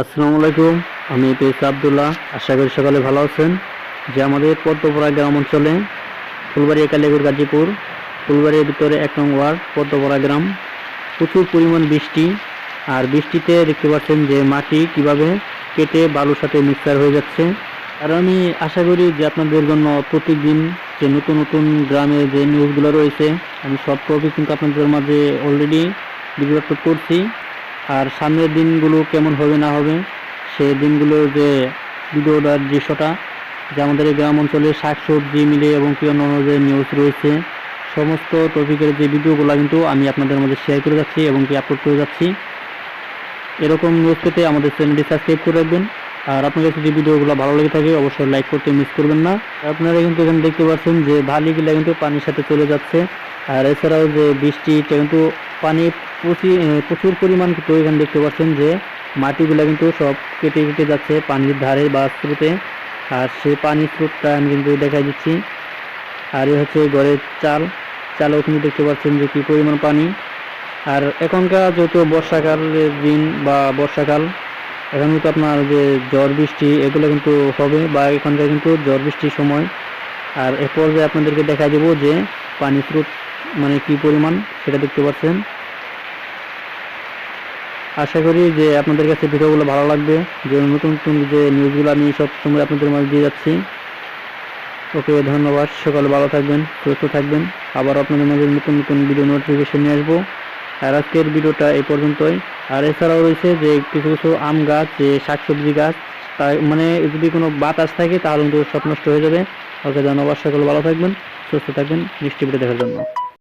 আসসালামু আলাইকুম, আমি পেস আবদুল্লাহ। আশা করি সকালে ভালো আছেন। যে আমাদের পদ্মপাড়া গ্রাম অঞ্চলে ফুলবাড়িয়া কালিয়াগুর গাজীপুর, ফুলবাড়ির ভিতরে এক নং ওয়ার্ড পদ্মপাড়া গ্রাম, প্রচুর পরিমাণ বৃষ্টি। আর বৃষ্টিতে দেখতে পাচ্ছেন যে মাটি কীভাবে কেটে বালুর সাথে মিক্সার হয়ে যাচ্ছে। আর আমি আশা করি যে আপনাদের জন্য প্রতিদিন যে নতুন নতুন গ্রামে যে নিউজগুলো রয়েছে, আমি সব টপিক কিন্তু আপনাদের মাঝে অলরেডি ভিডিও করছি। আর সামনের দিনগুলো কেমন হবে না হবে সেই দিনগুলো যে ভিডিওটার দৃশ্যটা, যে আমাদের এই গ্রাম অঞ্চলে শাকসবজি মিলে এবং কি অন্যান্য যে নিউজ রয়েছে, সমস্ত টপিকের যে ভিডিওগুলো কিন্তু আমি আপনাদের মধ্যে শেয়ার করে যাচ্ছি এবং কি আপলোড করে যাচ্ছি। এরকম নিউজ পেতে আমাদের চ্যানেলটি সাবস্ক্রাইব করে রাখবেন, আর আপনার কাছে যে ভিডিওগুলো ভালো লেগে থাকে অবশ্যই লাইক করতে মিস করবেন না। আপনারা কিন্তু এখানে দেখতে পাচ্ছেন যে ভালিগুলা কিন্তু পানির সাথে চলে যাচ্ছে, আর এছাড়াও যে বৃষ্টিটা কিন্তু পানি প্রচুর প্রচুর পরিমাণ কিন্তু এখানে দেখতে পাচ্ছেন যে মাটিগুলা কিন্তু সব কেটে কেটে যাচ্ছে পানির ধারে বা স্রোতে। আর সেই পানির স্রোতটা আমি কিন্তু দেখাই দিচ্ছি। আর এই হচ্ছে ঘরের চাল। চালও কিন্তু দেখতে পাচ্ছেন যে কি পরিমাণ পানি। আর এখনকার যেহেতু বর্ষাকালের দিন বা বর্ষাকাল, এখন কিন্তু আপনার যে ঝড় বৃষ্টি, এগুলো কিন্তু হবে বা এখানকার কিন্তু ঝড় বৃষ্টির সময়। আর এ পর্যায়ে আপনাদেরকে দেখা দেবো যে পানি স্রোত মানে কি পরিমাণ, সেটা দেখতে পাচ্ছেন। আশা করি যে আপনাদের কাছে ভিডিওগুলো ভালো লাগবে। যে নতুন নতুন যে নিউজগুলো আমি সব সময় আপনাদের মাঝে দিয়ে যাচ্ছি। ওকে, ধন্যবাদ। সকালে ভালো থাকবেন, সুস্থ থাকবেন। আবার আপনাদের মাঝে নতুন নতুন ভিডিও নোটিফিকেশন নিয়ে আসব। আর আজকের ভিডিওটা এই পর্যন্তই। আর এছাড়াও রয়েছে যে কিছু কিছু আম গাছ, যে শাকসবজি গাছ তা মানে যদি কোনো বাতাস থাকে তাহলে কিন্তু সব নষ্ট হয়ে যাবে। ওকে, ধন্যবাদ। সকলে ভালো থাকবেন, সুস্থ থাকবেন। বৃষ্টি ভিডিও দেখার জন্য।